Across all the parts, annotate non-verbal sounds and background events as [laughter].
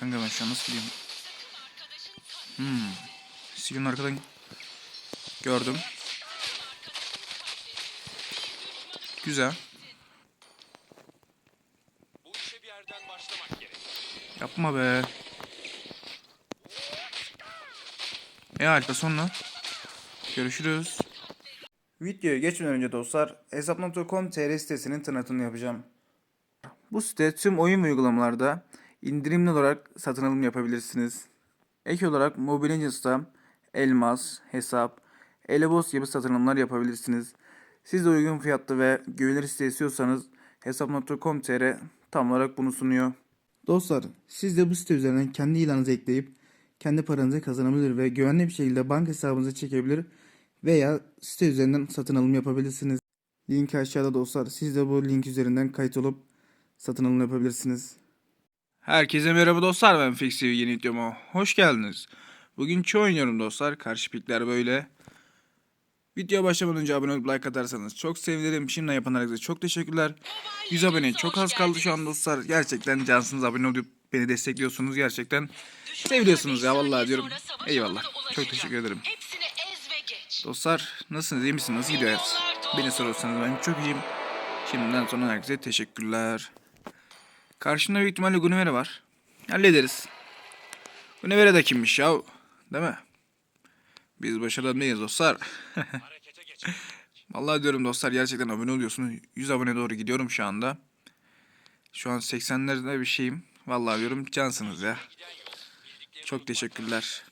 kanka ben şu an nasıl bileyim. Hmm. Silin arkadan gördüm. Güzel. Bu işe bir yerden başlamak gerek. Yapma be. E Alfa sonra. Görüşürüz. Videoya geçmeden önce dostlar hesap.com tr sitesinin tanıtımını yapacağım. Bu site tüm oyun uygulamalarda indirimli olarak satın alım yapabilirsiniz. Ek olarak Mobile Legends'ta Elmas, Hesap, Elebos gibi satın alımlar yapabilirsiniz. Siz de uygun fiyatlı ve güvenilir site istiyorsanız hesap.com.tr tam olarak bunu sunuyor. Dostlar siz de bu site üzerinden kendi ilanınızı ekleyip kendi paranızı kazanabilir ve güvenli bir şekilde banka hesabınıza çekebilir veya site üzerinden satın alım yapabilirsiniz. Link aşağıda dostlar. Siz de bu link üzerinden kayıt olup satın alım yapabilirsiniz. Herkese merhaba dostlar ben Fixi yeni videoma hoş geldiniz. Bugün çoğu oynuyorum dostlar. Karşı pikler böyle. Videoya başlamadan önce abone olup like atarsanız çok sevinirim. Şimdiden yapan herkese çok teşekkürler. 100 abone çok az kaldı şu an dostlar. Gerçekten cansınız abone olup beni destekliyorsunuz. Gerçekten seviyorsunuz ya vallahi diyorum. Eyvallah. Çok teşekkür ederim. Dostlar nasılsınız iyi misiniz? Nasıl gidiyor hayat? Beni sorarsanız ben çok iyiyim. Şimdiden sonra herkese teşekkürler. Karşında büyük ihtimalle Gunevere var. Hallederiz. Gunevere de kimmiş ya? Değil mi? Biz başarılı dostlar. [laughs] Vallahi diyorum dostlar gerçekten abone oluyorsunuz. 100 abone doğru gidiyorum şu anda. Şu an 80'lerde bir şeyim. Vallahi diyorum cansınız ya. Çok teşekkürler.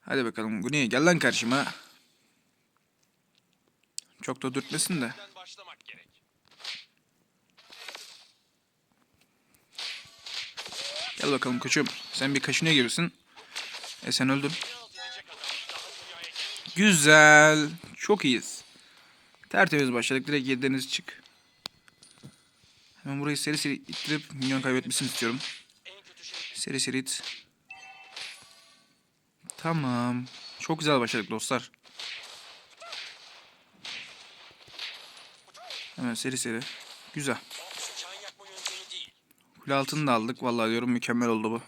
Hadi bakalım Guni gel lan karşıma. Çok da dürtmesin de. Gel bakalım koçum. Sen bir kaşınıyor gibisin. E sen öldün. Güzel. Çok iyiyiz. Tertemiz başladık. Direkt yediniz çık. Hemen burayı seri seri ittirip milyon kaybetmesini istiyorum. Seri seri it. Tamam. Çok güzel başladık dostlar. Hemen seri seri. Güzel. Kule altını da aldık. Vallahi diyorum mükemmel oldu bu.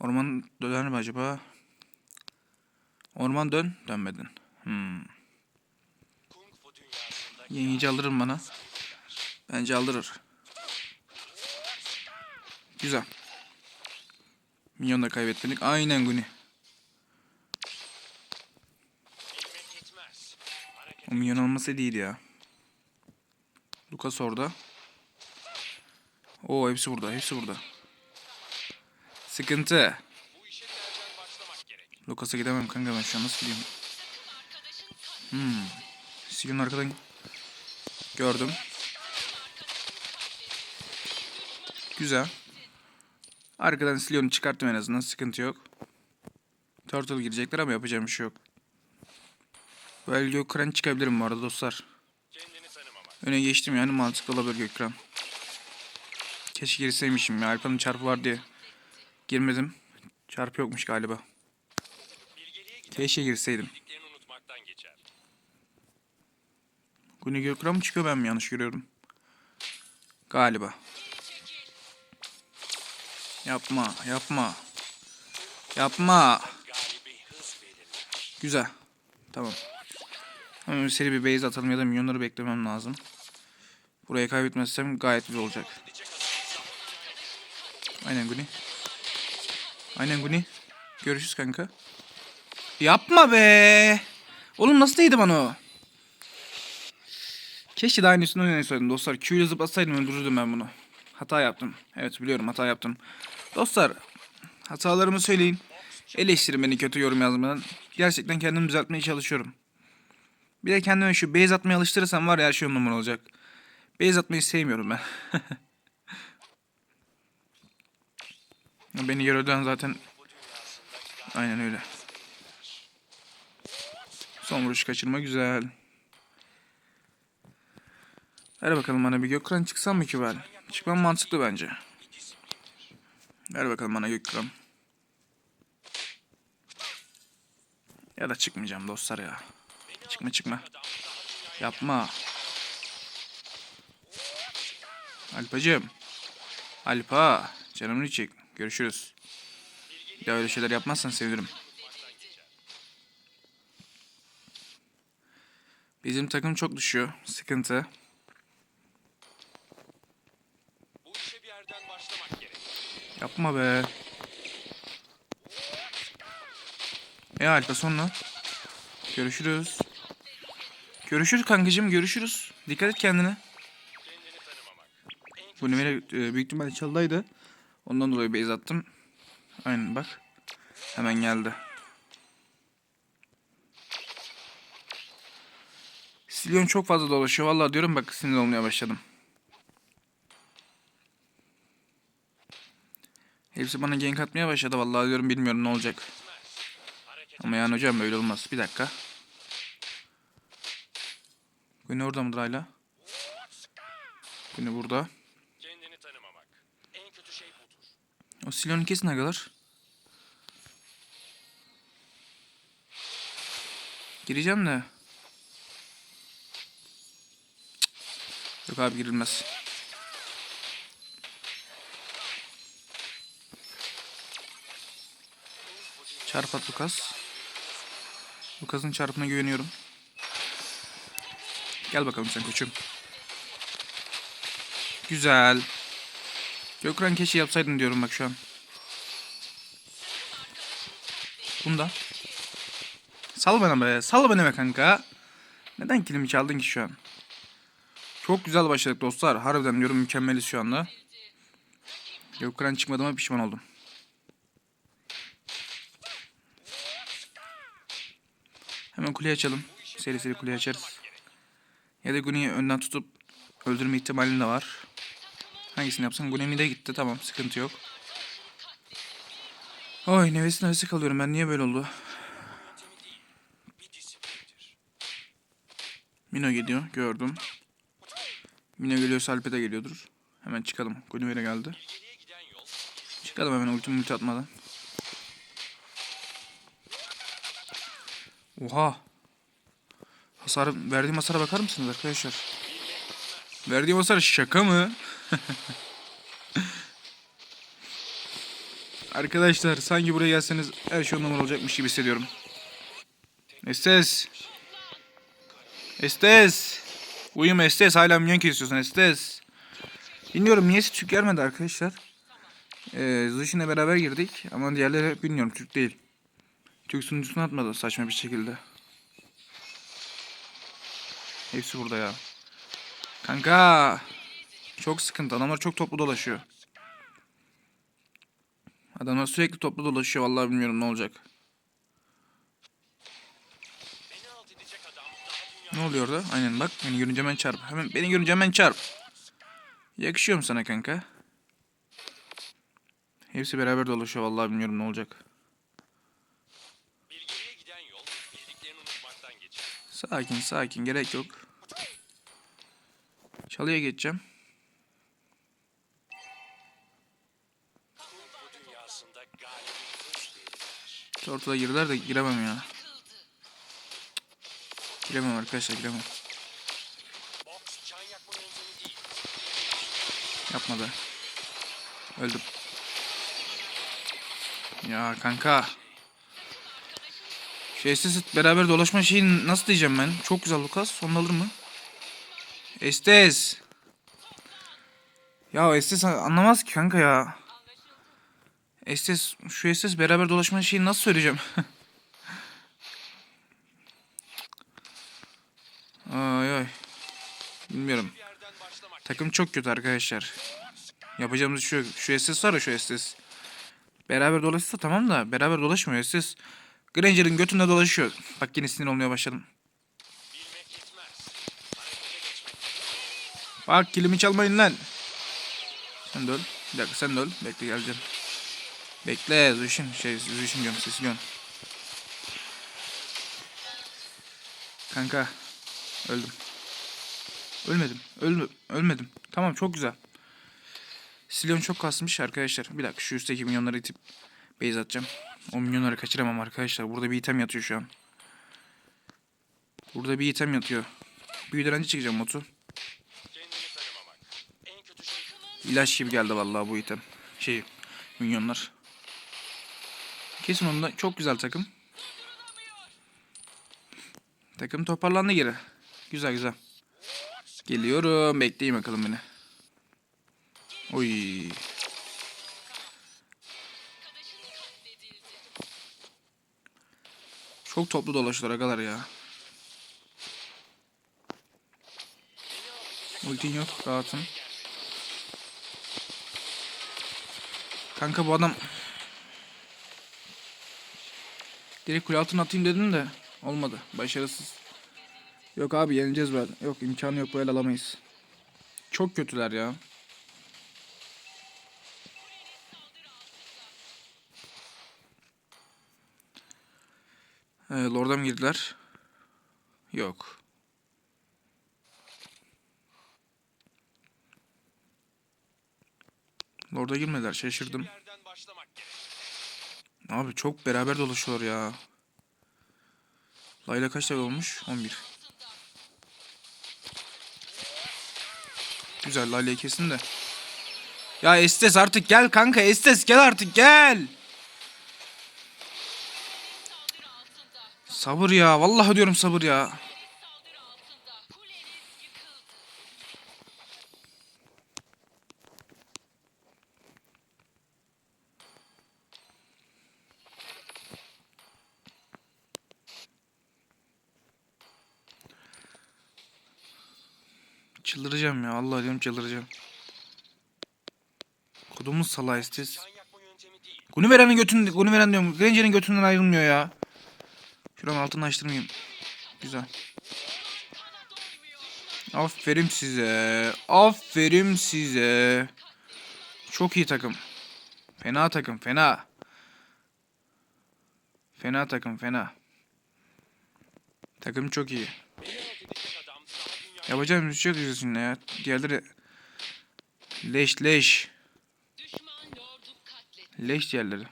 Orman döner mi acaba? Orman dön. Dönmedin. Hmm. Yenici alırım bana. Bence aldırır. Güzel. Milyon da kaybetmedik. Aynen Guni. O milyon olmasa değil ya. Lucas orada. Oo hepsi burada. Hepsi burada. Sıkıntı. Lucas'a gidemem kanka ben şu an nasıl gideyim? Hmm. Sion arkadan gördüm. Güzel. Arkadan Sion'u çıkarttım en azından. Sıkıntı yok. Turtle girecekler ama yapacağım bir şey yok. Böyle Gökran çıkabilirim bu arada dostlar. Öne geçtim yani mantıklı olabilir Gökran. Keşke girseymişim ya. Alpa'nın çarpı var diye. Girmedim. Çarpı yokmuş galiba. Keşke girseydim. Güney Gökran mı çıkıyor ben mi yanlış görüyorum? Galiba. Yapma, yapma. Yapma. Güzel. Tamam. Hemen seri bir base atalım ya da milyonları beklemem lazım. Burayı kaybetmezsem gayet güzel olacak. Aynen Guni. Aynen Guni. Görüşürüz kanka. Yapma be. Oğlum nasıl değdi bana o? Keşke daha aynı üstüne oynasaydım dostlar. Q ile zıplasaydım öldürürdüm ben bunu. Hata yaptım. Evet biliyorum hata yaptım. Dostlar hatalarımı söyleyin. Eleştirin beni kötü yorum yazmadan. Gerçekten kendimi düzeltmeye çalışıyorum. Bir de kendime şu base atmaya alıştırırsam var ya her şey numara olacak. Base atmayı sevmiyorum ben. [laughs] Beni görevden zaten aynen öyle. Son vuruş kaçırma güzel. Ver bakalım bana bir Gökran çıksam mı ki ben? Çıkmam mantıklı bence. Ver bakalım bana Gökran. Ya da çıkmayacağım dostlar ya. Çıkma çıkma. Yapma. Alpacığım. Alpa. Canımın içi. Görüşürüz. Bir daha öyle şeyler yapmazsan sevinirim. Bizim takım çok düşüyor. Sıkıntı. Bu işe bir yerden başlamak gerek. Yapma be. E Alfa sonra. Görüşürüz. Görüşürüz kankacığım görüşürüz. Dikkat et kendine. Bu numara e, büyük ihtimalle çalıdaydı. Ondan dolayı base attım. Aynen bak. Hemen geldi. Silyon çok fazla dolaşıyor. Vallahi diyorum bak sinir olmaya başladım. Hepsi bana gank atmaya başladı. Vallahi diyorum bilmiyorum ne olacak. Ama yani hocam böyle olmaz. Bir dakika. Günü orada mıdır hala? Günü burada. kendini tanımamak. En kötü şey budur. O Silyon'un kesin agalar. Gireceğim de. Cık. Yok abi girilmez. Çarp at Lukas. Lukas'ın çarpına güveniyorum. Gel bakalım sen koçum. Güzel. Gökhan keşke yapsaydın diyorum bak şu an. Bunda. Sal bana be. Sal bana be kanka. Neden kilimi çaldın ki şu an? Çok güzel başladık dostlar. Harbiden diyorum mükemmeliz şu anda. Gökhan çıkmadığıma pişman oldum. Hemen kuleyi açalım. Seri seri kuleyi açarız. Ya da Guni'yi önden tutup öldürme ihtimalin de var. Hangisini yapsam? Gune de gitti. Tamam sıkıntı yok. Oy nefes nefese kalıyorum ben. Niye böyle oldu? Mino geliyor. Gördüm. Mino geliyor. Salpe de geliyordur. Hemen çıkalım. Guinevere geldi. Çıkalım hemen ultimi ulti atmadan. Oha. Hasar, verdiğim hasara bakar mısınız arkadaşlar? Verdiğim hasar şaka mı? Arkadaşlar sanki buraya gelseniz her şey on olacakmış gibi hissediyorum. Estes. Estes. Uyuma Estes. Hala minyon kesiyorsun Estes. Bilmiyorum niyesi Türk gelmedi arkadaşlar. Ee, Zushin'le beraber girdik ama diğerleri bilmiyorum Türk değil. Türk sunucusunu atmadı saçma bir şekilde. Hepsi burada ya. Kanka. Çok sıkıntı. Adamlar çok toplu dolaşıyor. Adamlar sürekli toplu dolaşıyor. Vallahi bilmiyorum ne olacak. Ne oluyor orada? Aynen bak. Beni görünce hemen çarp. Hemen beni görünce hemen çarp. Yakışıyor mu sana kanka? Hepsi beraber dolaşıyor. Vallahi bilmiyorum ne olacak. Sakin sakin gerek yok. Çalıya geçeceğim. Verir. Ortada girdiler de giremem ya. Giremem arkadaşlar giremem. Yapma be. Öldüm. Ya kanka. Şu SS beraber dolaşma şeyini nasıl diyeceğim ben? Çok güzel Lucas. Sonunda alır mı? Estes. Ya Estes anlamaz ki kanka ya. Estes, şu Estes beraber dolaşma şeyini nasıl söyleyeceğim? [laughs] ay ay. Bilmiyorum. Takım çok kötü arkadaşlar. Yapacağımız şu şu SS var ya şu SS. Beraber dolaşsa tamam da beraber dolaşmıyor SS. Granger'ın götünde dolaşıyor. Bak yine sinir olmaya başladım. Bak kilimi çalmayın lan. Sen de öl. Bir dakika sen de öl. Bekle geleceğim. Bekle Züşin. Şey Züşin diyorum Sesilyon. Kanka. Öldüm. Ölmedim. Ölme, ölmedim. Tamam çok güzel. Silyon çok kasmış arkadaşlar. Bir dakika şu üstteki milyonları itip base atacağım. O milyonları kaçıramam arkadaşlar. Burada bir item yatıyor şu an. Burada bir item yatıyor. Bir direnci çıkacağım Motu. İlaç gibi geldi vallahi bu item. Şey, minyonlar. Kesin onda çok güzel takım. Takım toparlandı geri. Güzel güzel. Geliyorum. Bekleyin bakalım beni. Oy. Çok toplu dolaşıyorlar agalar ya. Ultin yok. Rahatım. Kanka bu adam... Direkt kule altına atayım dedim de olmadı. Başarısız. Yok abi yeneceğiz ben. Yok imkanı yok böyle alamayız. Çok kötüler ya. Ee, Lord'a mı girdiler? Yok. Lord'a girmediler şaşırdım. Abi çok beraber dolaşıyor ya. Layla kaç level olmuş? 11. Güzel Layla'yı kesin de. Ya Estes artık gel kanka Estes gel artık gel. Sabır ya vallahi diyorum sabır ya. Çıldıracağım ya Allah diyorum çıldıracağım. Kodumuz yakma yöntemi değil. Guniveren'in götünü, Guniveren diyorum. Granger'in götünden ayrılmıyor ya. Şuranın altını açtırmayayım. Güzel. Aferin size. Aferin size. Çok iyi takım. Fena takım, fena. Fena takım, fena. Takım çok iyi. Beni alt edecek adam daha dünya Yapacağım bir şey yok ya. Diğerleri leş leş. Leş diğerleri.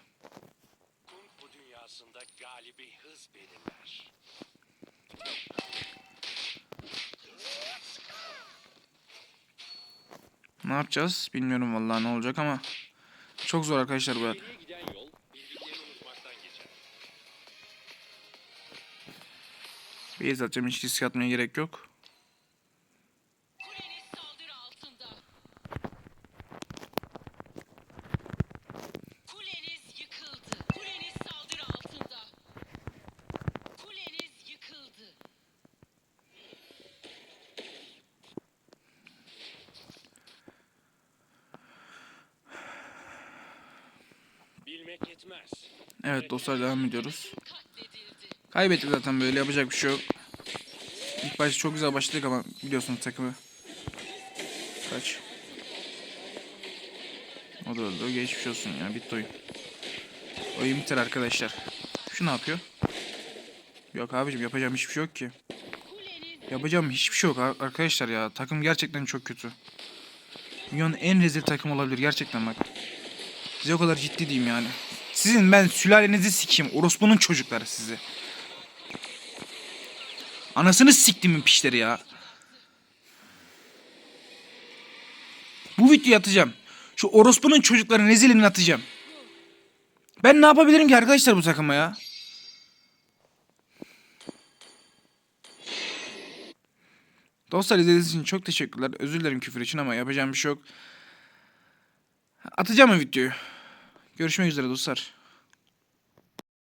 Ne yapacağız? Bilmiyorum vallahi ne olacak ama çok zor arkadaşlar bu. Beyaz atacağım hiç risk atmaya gerek yok. Evet dostlar devam ediyoruz. Kaybettik zaten böyle yapacak bir şey yok. İlk başta çok güzel başladık ama biliyorsunuz takımı. Kaç. O da öldü. Geçmiş olsun ya. Bitti oyun. Oyun biter arkadaşlar. Şu ne yapıyor? Yok abicim yapacağım hiçbir şey yok ki. Yapacağım hiçbir şey yok ar- arkadaşlar ya. Takım gerçekten çok kötü. Dünyanın en rezil takım olabilir gerçekten bak. Size o kadar ciddi diyeyim yani. Sizin ben sülalenizi sikeyim. Orospu'nun çocukları sizi. Anasını siktimin pişleri ya. Bu videoyu atacağım. Şu orospunun çocuklarının rezilini atacağım. Ben ne yapabilirim ki arkadaşlar bu takıma ya? Dostlar izlediğiniz için çok teşekkürler. Özür dilerim küfür için ama yapacağım bir şey yok. Atacağım o videoyu. Görüşmek üzere dostlar.